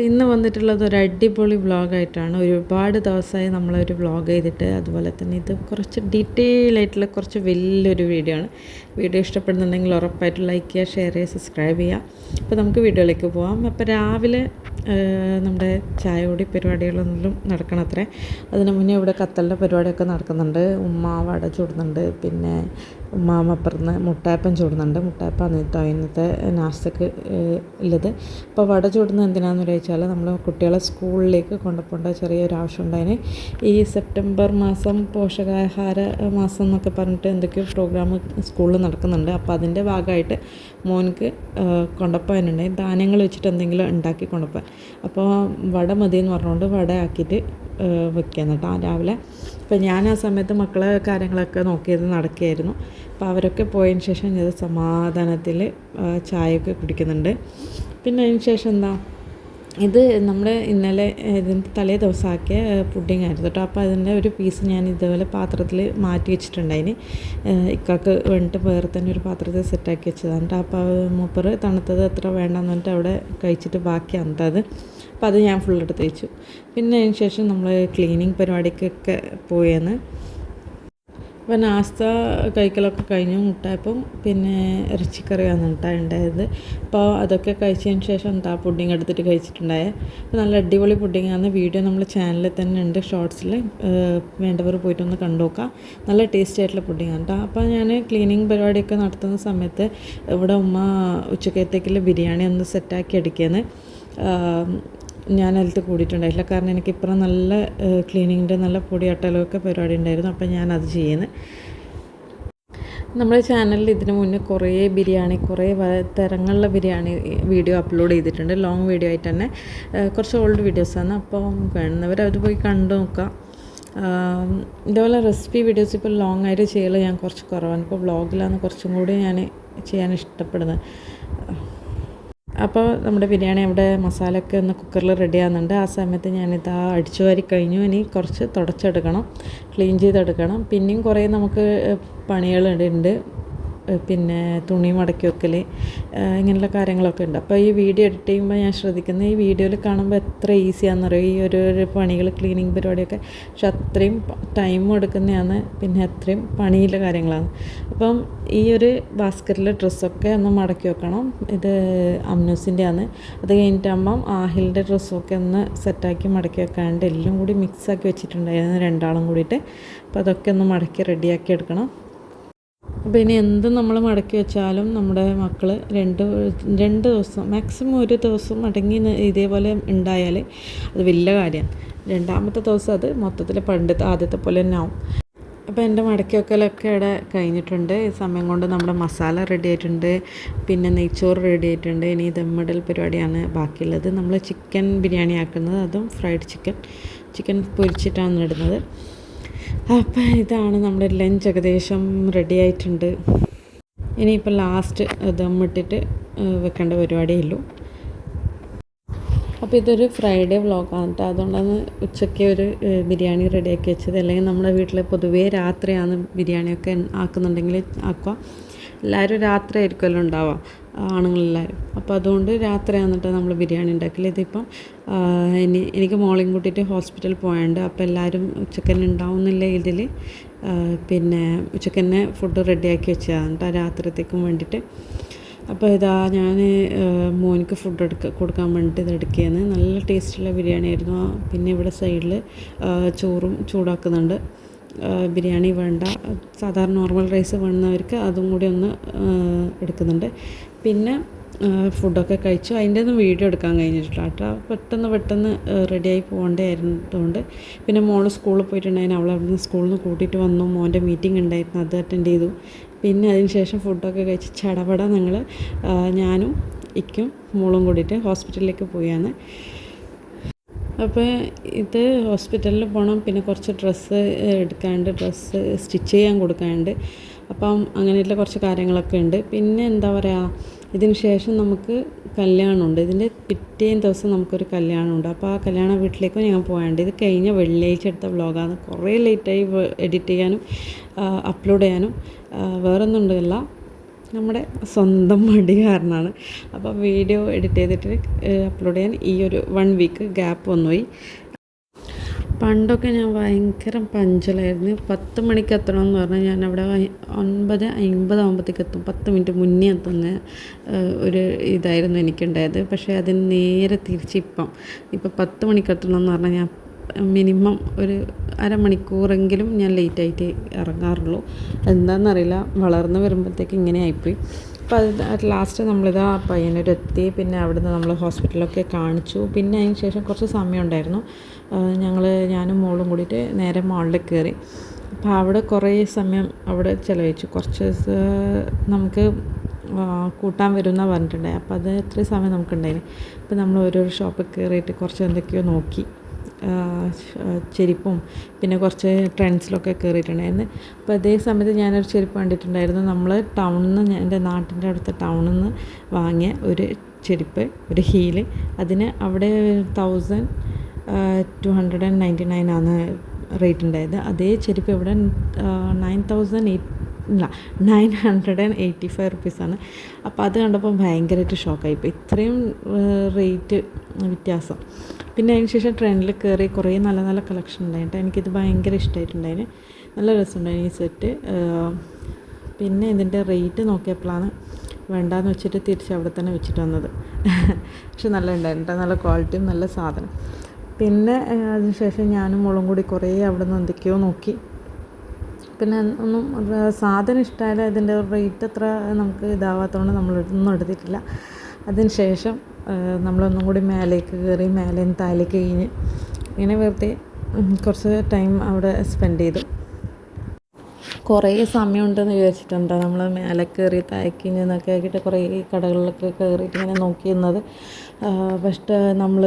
അപ്പോൾ ഇന്ന് വന്നിട്ടുള്ളത് ഒരു അടിപൊളി വ്ളോഗായിട്ടാണ്. ഒരുപാട് ദിവസമായി നമ്മളൊരു വ്ളോഗ് ചെയ്തിട്ട് അതുപോലെ തന്നെ ഇത് കുറച്ച് ഡീറ്റെയിൽ ആയിട്ടുള്ള കുറച്ച് വലിയൊരു വീഡിയോ ആണ്. വീഡിയോ ഇഷ്ടപ്പെടുന്നുണ്ടെങ്കിൽ ഉറപ്പായിട്ട് ലൈക്ക് ചെയ്യുക ഷെയർ ചെയ്യുക സബ്സ്ക്രൈബ് ചെയ്യുക. അപ്പോൾ നമുക്ക് വീഡിയോയിലേക്ക് പോകാം അപ്പോൾ രാവിലെ നമ്മുടെ ചായ കൂടി പരിപാടികളൊന്നും നടക്കണം അത്രേ അതിന് മുന്നേ ഇവിടെ കത്തലിന്റെ പരിപാടിയൊക്കെ നടക്കുന്നുണ്ട്. ഉമ്മ വട ചൂടുന്നുണ്ട്. പിന്നെ ഉമ്മാമപ്പുറത്ത് മുട്ടായപ്പം ചൂടുന്നുണ്ട്. മുട്ടായപ്പം അന്നത്തെ ഇന്നത്തെ നാസ്തക്ക് ഉള്ളത്. അപ്പോൾ വട ചൂടുന്നത് എന്തിനാണെന്ന് ചോദിച്ചാൽ നമ്മൾ കുട്ടികളെ സ്കൂളിലേക്ക് കൊണ്ടുപോകേണ്ട ചെറിയൊരു ആവശ്യം ഉണ്ടായിന്. ഈ സെപ്റ്റംബർ മാസം പോഷകാഹാര മാസം എന്നൊക്കെ പറഞ്ഞിട്ട് എന്തൊക്കെയോ പ്രോഗ്രാം സ്കൂളിൽ നടക്കുന്നുണ്ട്. അപ്പോൾ അതിന്റെ ഭാഗമായിട്ട് മോനക്ക് കൊണ്ടുപോകാനുണ്ടായി ധാന്യങ്ങൾ വെച്ചിട്ട് എന്തെങ്കിലും ഉണ്ടാക്കി കൊണ്ടുപോകാൻ. അപ്പോൾ വട മതി എന്ന് പറഞ്ഞുകൊണ്ട് വട ആക്കിയിട്ട് വെക്കാൻ കേട്ടോ രാവിലെ. അപ്പോൾ ഞാൻ ആ സമയത്ത് മക്കളെ കാര്യങ്ങളൊക്കെ നോക്കിയത് നടക്കുകയായിരുന്നു. അപ്പോൾ അവരൊക്കെ പോയതിന് ശേഷം ഞാൻ സമാധാനത്തിൽ ചായയൊക്കെ കുടിക്കുന്നുണ്ട്. പിന്നെ അതിന് ശേഷം എന്താ? ഇത് നമ്മൾ ഇന്നലെ ഇതിന്റെ തലേ ദിവസമാക്കിയ പുഡിംഗ് ആയിരുന്നു കേട്ടോ. അപ്പോൾ അതിന്റെ ഒരു പീസ് ഞാൻ ഇതുപോലെ പാത്രത്തിൽ മാറ്റി വെച്ചിട്ടുണ്ടായിന്. ഇക്കാക്ക് വേണ്ടിയിട്ട് വേറെ തന്നെ ഒരു പാത്രത്തിൽ സെറ്റാക്കി വെച്ചതാണ് കേട്ടോ. അപ്പോൾ മൂപ്പർ തണുത്തത് എത്ര വേണ്ടെന്ന് പറഞ്ഞിട്ട് അവിടെ കഴിച്ചിട്ട് ബാക്കിയാണ് അത്. അപ്പോൾ അത് ഞാൻ ഫുൾ എടുത്ത് വെച്ചു. പിന്നെ അതിന് ശേഷം നമ്മൾ ക്ലീനിങ് പരിപാടിക്കൊക്കെ പോയെന്ന്. അപ്പോൾ നാസ്ത കഴിക്കലൊക്കെ കഴിഞ്ഞു മുട്ടായപ്പം പിന്നെ ഇറച്ചിക്കറിയാണ് മുട്ടായ ഉണ്ടായത്. അപ്പോൾ അതൊക്കെ കഴിച്ചതിന് ശേഷം എന്താ പുഡിങ് എടുത്തിട്ട് കഴിച്ചിട്ടുണ്ടായ? അപ്പോൾ നല്ല അടിപൊളി പുഡിങ്ങാണ് വീഡിയോ നമ്മൾ ചാനലിൽ തന്നെ ഉണ്ട് ഷോർട്സിൽ. വേണ്ടവർ പോയിട്ടൊന്ന് കണ്ടു നോക്കാം നല്ല ടേസ്റ്റി ആയിട്ടുള്ള പുഡിങ്ങാണ് കേട്ടോ. അപ്പോൾ ഞാൻ ക്ലീനിങ് പരിപാടിയൊക്കെ നടത്തുന്ന സമയത്ത് ഇവിടെ ഉമ്മ ഉച്ചക്കത്തേക്കുള്ള ബിരിയാണി ഒന്ന് സെറ്റാക്കി എടുക്കുകയാണ്. ഞാൻ അതിലത്ത് കൂടിയിട്ടുണ്ടായില്ല. കാരണം എനിക്ക് ഇപ്പുറം നല്ല ക്ലീനിങ്ങിന്റെ നല്ല പൊടിയാട്ടലൊക്കെ പരിപാടി ഉണ്ടായിരുന്നു അപ്പം അത് ചെയ്യുന്നത് നമ്മുടെ ചാനലിൽ ഇതിനു മുന്നേ കുറേ ബിരിയാണി കുറേ തരങ്ങളിലെ ബിരിയാണി വീഡിയോ അപ്ലോഡ് ചെയ്തിട്ടുണ്ട്. ലോങ് വീഡിയോ ആയിട്ട് തന്നെ കുറച്ച് ഓൾഡ് വീഡിയോസാണ് അപ്പോൾ വേണ്ടവർ അത് പോയി കണ്ടു നോക്കാം. ഇതേപോലെ റെസിപ്പി വീഡിയോസ് ഇപ്പോൾ ലോങ് ആയിട്ട് ചെയ്യൽ ഞാൻ കുറച്ച് കുറവാണ്. ഇപ്പോൾ വ്ളോഗിലാണ് കുറച്ചും കൂടി ഞാൻ ചെയ്യാൻ ഇഷ്ടപ്പെടുന്നത്. അപ്പോൾ നമ്മുടെ ബിരിയാണി അവിടെ മസാലയൊക്കെ ഒന്ന് കുക്കറിൽ റെഡി ആകുന്നുണ്ട് ആ സമയത്ത് ഞാനിതാ അടിച്ചു വാരി കഴിഞ്ഞു. ഇനി കുറച്ച് തുടച്ചെടുക്കണം. ക്ലീൻ ചെയ്തെടുക്കണം. പിന്നെയും കുറേ നമുക്ക് പണികളുണ്ട്. പിന്നെ തുണി മടക്കി വെക്കൽ ഇങ്ങനെയുള്ള കാര്യങ്ങളൊക്കെ ഉണ്ട്. അപ്പോൾ ഈ വീഡിയോ എഡിറ്റ് ചെയ്യുമ്പോൾ ഞാൻ ശ്രദ്ധിക്കുന്നത് ഈ വീഡിയോയിൽ കാണുമ്പോൾ എത്ര ഈസിയാണെന്നറിയോ ഈ ഒരു ഒരു പണികൾ ക്ലീനിങ് പരിപാടിയൊക്കെ. പക്ഷെ അത്രയും ടൈം എടുക്കുന്നതാണ് പിന്നെ അത്രയും പണിയിലെ കാര്യങ്ങളാണ്. അപ്പം ഈ ഒരു ബാസ്കറ്റിലെ ഡ്രസ്സൊക്കെ ഒന്ന് മടക്കി വെക്കണം. ഇത് അമ്നൂസിന്റെ ആണ് അത് കഴിഞ്ഞിട്ടാകുമ്പം ആഹിലിന്റെ ഡ്രസ്സൊക്കെ ഒന്ന് സെറ്റാക്കി മടക്കി വെക്കാണ്ട് എല്ലാം കൂടി മിക്സാക്കി വെച്ചിട്ടുണ്ടായിരുന്നു രണ്ടാളും കൂടിയിട്ട്. അപ്പോൾ അതൊക്കെ ഒന്ന് മടക്കി റെഡിയാക്കി എടുക്കണം. അപ്പോൾ ഇനി എന്ത് നമ്മൾ മടക്കി വെച്ചാലും നമ്മുടെ മക്കൾ രണ്ട് രണ്ട് ദിവസം മാക്സിമം ഒരു ദിവസം മടങ്ങി ഇതേപോലെ ഉണ്ടായാൽ അത് വലിയ കാര്യമാണ് രണ്ടാമത്തെ ദിവസം അത് മൊത്തത്തിൽ പണ്ടത്തെ ആദ്യത്തെ പോലെ തന്നെ ആവും. അപ്പോൾ എന്റെ മടക്കി വെക്കലൊക്കെ ഇവിടെ കഴിഞ്ഞിട്ടുണ്ട്. ഈ സമയം കൊണ്ട് നമ്മുടെ മസാല റെഡി ആയിട്ടുണ്ട്. പിന്നെ നെയ്ച്ചോറ് റെഡി ആയിട്ടുണ്ട്. ഇനി ദമ്മിടൽ പരിപാടിയാണ് ബാക്കിയുള്ളത്. നമ്മൾ ചിക്കൻ ബിരിയാണി ആക്കുന്നത്. അതും ഫ്രൈഡ് ചിക്കൻ ചിക്കൻ പൊരിച്ചിട്ടാണ് ഇടുന്നത്. അപ്പം ഇതാണ് നമ്മുടെ ലഞ്ച് ഏകദേശം റെഡി ആയിട്ടുണ്ട്. ഇനിയിപ്പോൾ ലാസ്റ്റ് ദമ്മിട്ടിട്ട് വെക്കേണ്ട പരിപാടിയേ ഉള്ളൂ അപ്പോൾ ഇതൊരു ഫ്രൈഡേ വ്ളോഗാണ് കേട്ടോ അതുകൊണ്ടാണ് ഉച്ചയ്ക്ക് ഒരു ബിരിയാണി റെഡിയാക്കി വെച്ചത്. അല്ലെങ്കിൽ നമ്മുടെ വീട്ടിൽ പൊതുവേ രാത്രിയാണ് ബിരിയാണിയൊക്കെ ആക്കുന്നുണ്ടെങ്കിൽ ആക്കുക എല്ലാവരും രാത്രി ആയിരിക്കുമല്ലോ ഉണ്ടാവുക. ആണുങ്ങളെല്ലാവരും. അപ്പോൾ അതുകൊണ്ട് രാത്രി വന്നിട്ട് നമ്മൾ ബിരിയാണി ഉണ്ടാക്കില്ല ഇതിപ്പം ഇനി എനിക്ക് മോളിങ് കൂട്ടിയിട്ട് ഹോസ്പിറ്റലിൽ പോയുണ്ട് അപ്പോൾ എല്ലാവരും ഉച്ചക്കന്നെ ഉണ്ടാവുന്നില്ല ഇതിൽ പിന്നെ ഉച്ചക്കന്നെ ഫുഡ് റെഡിയാക്കി വെച്ചതാണ് കേട്ടോ രാത്രിത്തേക്കും വേണ്ടിയിട്ട്. അപ്പോൾ ഇതാ ഞാൻ മോനിക്ക് ഫുഡ് എടുക്ക കൊടുക്കാൻ വേണ്ടിയിട്ട് ഇത് എടുക്കുകയാണ് നല്ല ടേസ്റ്റുള്ള ബിരിയാണി ആയിരുന്നു പിന്നെ ഇവിടെ സൈഡിൽ ചോറും ചൂടാക്കുന്നുണ്ട്. ബിരിയാണി വേണ്ട. സാധാരണ നോർമൽ റൈസ് വേണ്ടുന്നവർക്ക് അതും കൂടി ഒന്ന് എടുക്കുന്നുണ്ട്. പിന്നെ ഫുഡൊക്കെ കഴിച്ചു. അതിന്റെ ഒന്നും വീഡിയോ എടുക്കാൻ കഴിഞ്ഞിട്ടില്ല കേട്ടോ. പെട്ടെന്ന് പെട്ടെന്ന് റെഡിയായി പോകേണ്ടതായിരുന്നതുകൊണ്ട്. പിന്നെ മോൾ സ്കൂളിൽ പോയിട്ടുണ്ടായിരുന്നു. അവളെ അവിടുന്ന് സ്കൂളിൽ നിന്ന് കൂട്ടിയിട്ട് വന്നു. മോന്റെ മീറ്റിംഗ് ഉണ്ടായിരുന്നു. അത് അറ്റൻഡ് ചെയ്തു. പിന്നെ അതിന് ശേഷം ഫുഡൊക്കെ കഴിച്ച് ചടപട ഞങ്ങൾ ഞാനും ഇക്കും മോളും കൂടിയിട്ട് ഹോസ്പിറ്റലിലേക്ക് പോയാണ്. അപ്പോൾ ഇത് ഹോസ്പിറ്റലിൽ പോകണം. പിന്നെ കുറച്ച് ഡ്രസ്സ് എടുക്കാണ്ട് ഡ്രസ്സ് സ്റ്റിച്ച് ചെയ്യാൻ കൊടുക്കാണ്ട് അപ്പം അങ്ങനെയുള്ള കുറച്ച് കാര്യങ്ങളൊക്കെ ഉണ്ട്. പിന്നെ എന്താ പറയുക ഇതിന് ശേഷം നമുക്ക് കല്യാണമുണ്ട്. ഇതിന്റെ പിറ്റേ ദിവസം നമുക്കൊരു കല്യാണമുണ്ട്. അപ്പോൾ ആ കല്യാണ വീട്ടിലേക്കും ഞാൻ പോകാണ്ട് ഇത് കഴിഞ്ഞ വെള്ളിയാഴ്ച എടുത്ത വ്ളോഗാണ്. കുറേ ലേറ്റായി എഡിറ്റ് ചെയ്യാനും അപ്ലോഡ് ചെയ്യാനും വേറൊന്നും ഉണ്ടല്ല നമ്മുടെ സ്വന്തം മടി കാരണമാണ് അപ്പോൾ വീഡിയോ എഡിറ്റ് ചെയ്തിട്ട് അപ്ലോഡ് ചെയ്യാൻ ഈ ഒരു വൺ വീക്ക് ഗ്യാപ്പ് വന്നുപോയി. പണ്ടൊക്കെ ഞാൻ ഭയങ്കര പഞ്ചലായിരുന്നു. പത്ത് മണിക്ക് എത്തണം എന്ന് പറഞ്ഞാൽ ഞാൻ അവിടെ ഒൻപത് അമ്പതാകുമ്പോഴത്തേക്ക് എത്തും. പത്ത് മിനിറ്റ് മുന്നേ എത്തുന്ന ഒരു ഇതായിരുന്നു എനിക്കുണ്ടായത്. പക്ഷേ അതിന് നേരെ തിരിച്ചിപ്പം ഇപ്പം പത്ത് മണിക്ക് എത്തണം എന്ന് പറഞ്ഞാൽ ഞാൻ മിനിമം ഒരു അരമണിക്കൂറെങ്കിലും ഞാൻ ലേറ്റായിട്ട് ഇറങ്ങാറുള്ളൂ. എന്താണെന്നറിയില്ല വളർന്ന് വരുമ്പോഴത്തേക്ക് ഇങ്ങനെ ആയിപ്പോയി. അപ്പോൾ അത് ലാസ്റ്റ് നമ്മളിതാ പയ്യന്നൂരെത്തി പിന്നെ അവിടുന്ന് നമ്മൾ ഹോസ്പിറ്റലൊക്കെ കാണിച്ചു. പിന്നെ അതിന് ശേഷം കുറച്ച് സമയം ഉണ്ടായിരുന്നു ഞങ്ങൾ ഞാനും മോളും കൂടിയിട്ട് നേരെ മോളിൽ കയറി. അപ്പോൾ അവിടെ കുറേ സമയം അവിടെ ചിലവഴിച്ചു. കുറച്ച് നമുക്ക് കൂട്ടാൻ വരുന്ന പറഞ്ഞിട്ടുണ്ടായി. അപ്പോൾ അത് എത്ര സമയം നമുക്കുണ്ടായിരുന്നു അപ്പോൾ നമ്മൾ ഓരോരോ ഷോപ്പിൽ കയറിയിട്ട് കുറച്ച് എന്തൊക്കെയോ നോക്കി. ചെരുപ്പും പിന്നെ കുറച്ച് ട്രെൻഡ്സിലൊക്കെ കയറിയിട്ടുണ്ടായിരുന്നു. അപ്പോൾ അതേ സമയത്ത് ഞാനൊരു ചെരുപ്പ് കണ്ടിട്ടുണ്ടായിരുന്നു. നമ്മൾ ടൗണിൽ നിന്ന് എന്റെ നാട്ടിന്റെ അടുത്ത ടൗണിൽ നിന്ന് വാങ്ങിയ ഒരു ചെരുപ്പ് ഒരു ഹീൽ. അതിന് അവിടെ thousand two hundred and ninety nine ആണ് റേറ്റ് ഉണ്ടായത്. അതേ ചെരുപ്പ് ഇവിടെ നയൻ തൗസൻഡ് എയ്റ്റ് ഇല്ല nine hundred and eighty five റുപ്പീസാണ്. അപ്പോൾ അത് കണ്ടപ്പോൾ ഭയങ്കരമായിട്ട് ഷോക്കായിപ്പോയി ഇത്രയും റേറ്റ് വ്യത്യാസം. പിന്നെ അതിന് ശേഷം ട്രെൻഡിൽ കയറി കുറേ നല്ല നല്ല കളക്ഷൻ ഉണ്ടായിട്ട് എനിക്കിത് ഭയങ്കര ഇഷ്ടമായിട്ടുണ്ടായിന്. നല്ല രസമുണ്ടായിരുന്നു ഈ സെറ്റ്. പിന്നെ ഇതിന്റെ റേറ്റ് നോക്കിയപ്പോഴാണ് വേണ്ടാന്ന് വെച്ചിട്ട് തിരിച്ച് അവിടെ തന്നെ വെച്ചിട്ട് വന്നത്. പക്ഷെ നല്ല ഉണ്ടായിരുന്നു നല്ല ക്വാളിറ്റിയും നല്ല സാധനം. പിന്നെ അതിനുശേഷം ഞാനും മോളും കൂടി കുറേ അവിടെ നിന്ന് എന്തൊക്കെയോ നോക്കി. പിന്നെ ഒന്നും സാധനം ഇഷ്ടമായാലും അതിന്റെ റേറ്റ് അത്ര നമുക്ക് ഇതാവാത്തതുകൊണ്ട് നമ്മളൊന്നും എടുത്തിട്ടില്ല. അതിന് ശേഷം നമ്മളൊന്നും കൂടി മേലേക്ക് കയറി മേലെ താഴേക്ക് കഴിഞ്ഞ് ഇങ്ങനെ വെറുതെ കുറച്ച് ടൈം അവിടെ സ്പെൻഡ് ചെയ്തു. കുറേ സമയമുണ്ടെന്ന് വിചാരിച്ചിട്ടുണ്ട്. നമ്മൾ മേലെ കയറി താഴേക്ക് എന്നൊക്കെ ആക്കിയിട്ട് കുറേ കടകളിലൊക്കെ കയറിയിട്ട് ഇങ്ങനെ നോക്കിയിരുന്നത് പക്ഷേ നമ്മൾ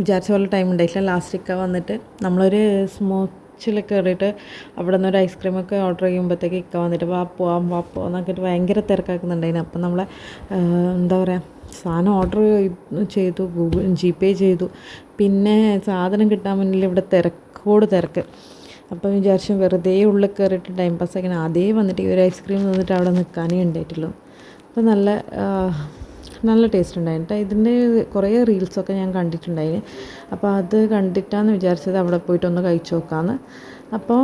വിചാരിച്ച പോലെ ടൈം ഉണ്ടായിട്ടില്ല. ലാസ്റ്റിക്ക വന്നിട്ട് നമ്മളൊരു സ്മോക്ക് ബീച്ചിൽ കയറിയിട്ട് അവിടെ നിന്ന് ഒരു ഐസ്ക്രീമൊക്കെ ഓർഡർ ചെയ്യുമ്പോഴത്തേക്ക് ഇക്ക വന്നിട്ട് വാ പോവാം വാ എന്നൊക്കെ ഭയങ്കര തിരക്കാക്കുന്നുണ്ടായിരുന്നു അപ്പം നമ്മളെ എന്താ പറയുക സാധനം ഓർഡർ ചെയ്തു ഗൂഗിൾ ജി പേ ചെയ്തു. പിന്നെ സാധനം കിട്ടാൻ മുന്നിൽ ഇവിടെ തിരക്കോട് തിരക്ക്. അപ്പം വിചാരിച്ചു വെറുതെ ഉള്ളിൽ കയറിയിട്ട് ടൈം പാസ് ആക്കണം അതേ വന്നിട്ട് ഈ ഒരു ഐസ്ക്രീം വന്നിട്ട് അവിടെ നിൽക്കാനേ ഉണ്ടായിട്ടുള്ളൂ. അപ്പം നല്ല നല്ല ടേസ്റ്റ് ഉണ്ടായിരുന്നു. ഇതിന്റെ കുറേ റീൽസൊക്കെ ഞാൻ കണ്ടിട്ടുണ്ടായിരുന്നു അപ്പോൾ അത് കണ്ടിട്ടാന്ന് വിചാരിച്ചത് അവിടെ പോയിട്ടൊന്ന് കഴിച്ചു നോക്കാമെന്ന് അപ്പോൾ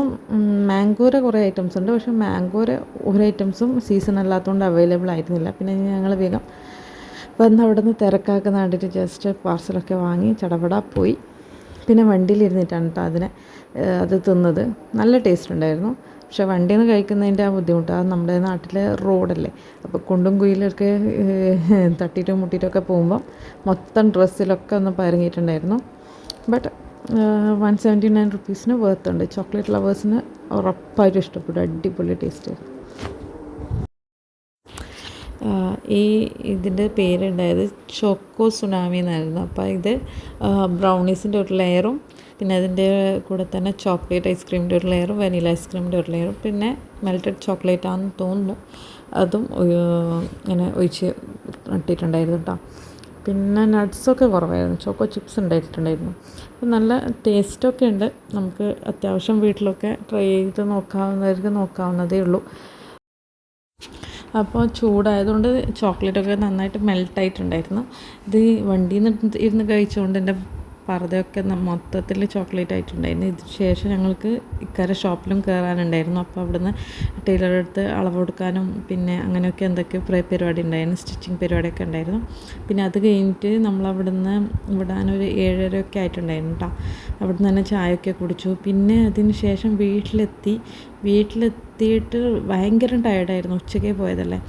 മാംഗോര കുറേ ഐറ്റംസ് ഉണ്ട്. പക്ഷേ മാംഗോര ഒരു ഐറ്റംസും സീസൺ അല്ലാത്തതുകൊണ്ട് അവൈലബിൾ ആയിരുന്നില്ല. പിന്നെ ഞങ്ങൾ വേഗം വന്ന് അവിടെ നിന്ന് തിരക്കാക്കുന്ന കണ്ടിട്ട് ജസ്റ്റ് പാർസലൊക്കെ വാങ്ങി ചടപട പോയി. പിന്നെ വണ്ടിയിലിരുന്നിട്ടാണ് കേട്ടോ അതിനെ അത് തിന്നത്. നല്ല ടേസ്റ്റ് ഉണ്ടായിരുന്നു. പക്ഷെ വണ്ടിയിൽ നിന്ന് കഴിക്കുന്നതിന്റെ ആ ബുദ്ധിമുട്ട് അത് നമ്മുടെ നാട്ടിലെ റോഡല്ലേ. അപ്പോൾ കുണ്ടും കുയിലൊക്കെ തട്ടിയിട്ടും മുട്ടിയിട്ടൊക്കെ പോകുമ്പം മൊത്തം ഡ്രസ്സിലൊക്കെ ഒന്ന് പരങ്ങിയിട്ടുണ്ടായിരുന്നു. ബട്ട് വൺ സെവന്റി നയൻ റുപ്പീസിന് വേർത്തുണ്ട് ചോക്ലേറ്റ് ലവേഴ്സിന് ഉറപ്പായിട്ടും ഇഷ്ടപ്പെടും അടിപൊളി ടേസ്റ്റ് ഈ ഇതിന്റെ പേരുണ്ടായത് ചോക്കോ സുനാമി എന്നായിരുന്നു. അപ്പോൾ ഇത് ബ്രൗണീസിന്റെ ഒരു ലെയറും പിന്നെ അതിന്റെ കൂടെ തന്നെ ചോക്ലേറ്റ് ഐസ്ക്രീമിന്റെ ഒരു ലെയറും വനില ഐസ്ക്രീമിന്റെ ഒരു ലെയറും പിന്നെ മെൽറ്റഡ് ചോക്ലേറ്റ് ആണെന്ന് തോന്നുന്നു. അതും ഇങ്ങനെ ഒഴിച്ച് ഇട്ടിട്ടുണ്ടായിരുന്നു കേട്ടോ പിന്നെ നട്ട്സൊക്കെ കുറവായിരുന്നു. ചോക്കോ ചിപ്സ് ഉണ്ടായിട്ടുണ്ടായിരുന്നു. അപ്പം നല്ല ടേസ്റ്റൊക്കെ ഉണ്ട്. നമുക്ക് അത്യാവശ്യം വീട്ടിലൊക്കെ ട്രൈ ചെയ്ത് നോക്കാവുന്നവർക്ക് നോക്കാവുന്നതേ ഉള്ളൂ. അപ്പോൾ ചൂടായതുകൊണ്ട് ചോക്ലേറ്റൊക്കെ നന്നായിട്ട് മെൽട്ടായിട്ടുണ്ടായിരുന്നു ഇത് വണ്ടിയിൽ നിന്ന് ഇരുന്ന് കഴിച്ചുകൊണ്ട് എന്റെ പർദ്ദയൊക്കെ മൊത്തത്തിൽ ചോക്ലേറ്റ് ആയിട്ടുണ്ടായിരുന്നു. ഇതിന് ശേഷം ഞങ്ങൾക്ക് ഇക്കര ഷോപ്പിലും കയറാനുണ്ടായിരുന്നു അപ്പോൾ അവിടുന്ന് ടൈലറുടെ അടുത്ത് അളവ് കൊടുക്കാനും പിന്നെ അങ്ങനെയൊക്കെ എന്തൊക്കെയോ പരിപാടി ഉണ്ടായിരുന്നു. സ്റ്റിച്ചിങ് പരിപാടിയൊക്കെ ഉണ്ടായിരുന്നു. പിന്നെ അത് കഴിഞ്ഞിട്ട് നമ്മളവിടുന്ന് വിടാനൊരു ഏഴരയൊക്കെ ആയിട്ടുണ്ടായിരുന്നു കേട്ടോ അവിടുന്ന് തന്നെ ചായയൊക്കെ കുടിച്ചു. പിന്നെ അതിന് ശേഷം വീട്ടിലെത്തി. വീട്ടിലെത്തിയിട്ട് ഭയങ്കര ടയർഡായിരുന്നു ഉച്ചയ്ക്ക് പോയതല്ലേ.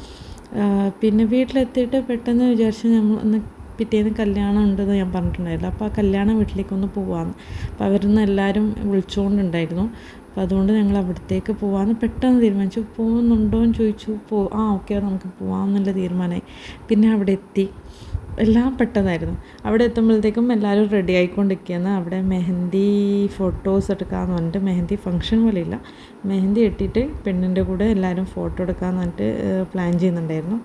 പിന്നെ വീട്ടിലെത്തിയിട്ട് പെട്ടെന്ന് വിചാരിച്ചു നമ്മൾ ഒന്ന് പിറ്റേന്ന് കല്യാണം ഉണ്ടെന്ന് ഞാൻ പറഞ്ഞിട്ടുണ്ടായിരുന്നു. അപ്പോൾ ആ കല്യാണം വീട്ടിലേക്ക് ഒന്ന് പോവാമെന്ന് അപ്പോൾ അവരിന്ന് എല്ലാവരും വിളിച്ചുകൊണ്ടുണ്ടായിരുന്നു അപ്പോൾ അതുകൊണ്ട് ഞങ്ങൾ അവിടത്തേക്ക് പോകാമെന്ന് പെട്ടെന്ന് തീരുമാനിച്ചു. പോകുന്നുണ്ടോ എന്ന് ചോദിച്ചു. പോ ആ ഓക്കെ നമുക്ക് പോകാമെന്നുള്ള തീരുമാനമായി പിന്നെ അവിടെ എത്തി. എല്ലാം പെട്ടെന്നായിരുന്നു. അവിടെ എത്തുമ്പോഴത്തേക്കും എല്ലാവരും റെഡി ആയിക്കൊണ്ടിരിക്കുകയാണ്. അവിടെ മെഹന്തി ഫോട്ടോസ് എടുക്കാമെന്ന് പറഞ്ഞിട്ട് മെഹന്തി ഫംഗ്ഷൻ പോലെ ഇല്ല മെഹന്തി ഇട്ടിട്ട് പെണ്ണിന്റെ കൂടെ എല്ലാവരും ഫോട്ടോ എടുക്കാമെന്ന് പറഞ്ഞിട്ട് പ്ലാൻ ചെയ്യുന്നുണ്ടായിരുന്നു.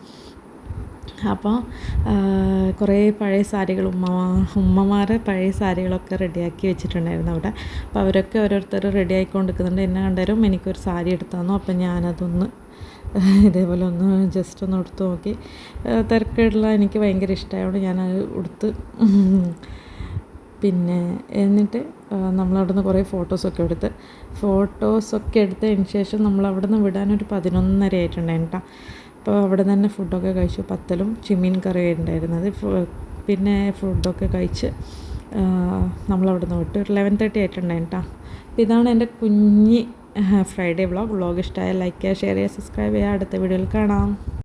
അപ്പോൾ കുറേ പഴയ സാരികൾ ഉമ്മ ഉമ്മമാരെ പഴയ സാരികളൊക്കെ റെഡിയാക്കി വെച്ചിട്ടുണ്ടായിരുന്നു അവിടെ. അപ്പോൾ അവരൊക്കെ ഓരോരുത്തർ റെഡി ആയിക്കൊണ്ട് എന്നെ കണ്ടാലും എനിക്കൊരു സാരി എടുത്തു തന്നു. അപ്പോൾ ഞാനതൊന്ന് ഇതേപോലെ ഒന്ന് ജസ്റ്റ് ഒന്ന് ഉടുത്ത് നോക്കി. തിരക്കേടുള്ള എനിക്ക് ഭയങ്കര ഇഷ്ടമായതുകൊണ്ട് ഞാനത് ഉടുത്ത് പിന്നെ എന്നിട്ട് നമ്മളവിടുന്ന് കുറേ ഫോട്ടോസൊക്കെ എടുത്ത്. ഫോട്ടോസൊക്കെ എടുത്തതിന് ശേഷം നമ്മളവിടുന്ന് വിടാനൊരു പതിനൊന്നര ആയിട്ടുണ്ടായിരുന്നു കേട്ടോ. അപ്പോൾ അവിടെ തന്നെ ഫുഡൊക്കെ കഴിച്ചു. പത്തലും ചിമ്മീൻ കറിയും ഉണ്ടായിരുന്നത്. പിന്നെ ഫുഡൊക്കെ കഴിച്ച് നമ്മളവിടെ നിന്ന് വിട്ടു. ഒരു ലെവൻ തേർട്ടി ആയിട്ടുണ്ടായിരുന്നു കേട്ടോ അപ്പോൾ ഇതാണ് എന്റെ കുഞ്ഞി ഫ്രൈഡേ വ്ളോഗ് വ്ളോഗ് ഇഷ്ടമായ ലൈക്ക് ചെയ്യുക ഷെയർ ചെയ്യുക സബ്സ്ക്രൈബ് ചെയ്യുക. അടുത്ത വീഡിയോയിൽ കാണാം.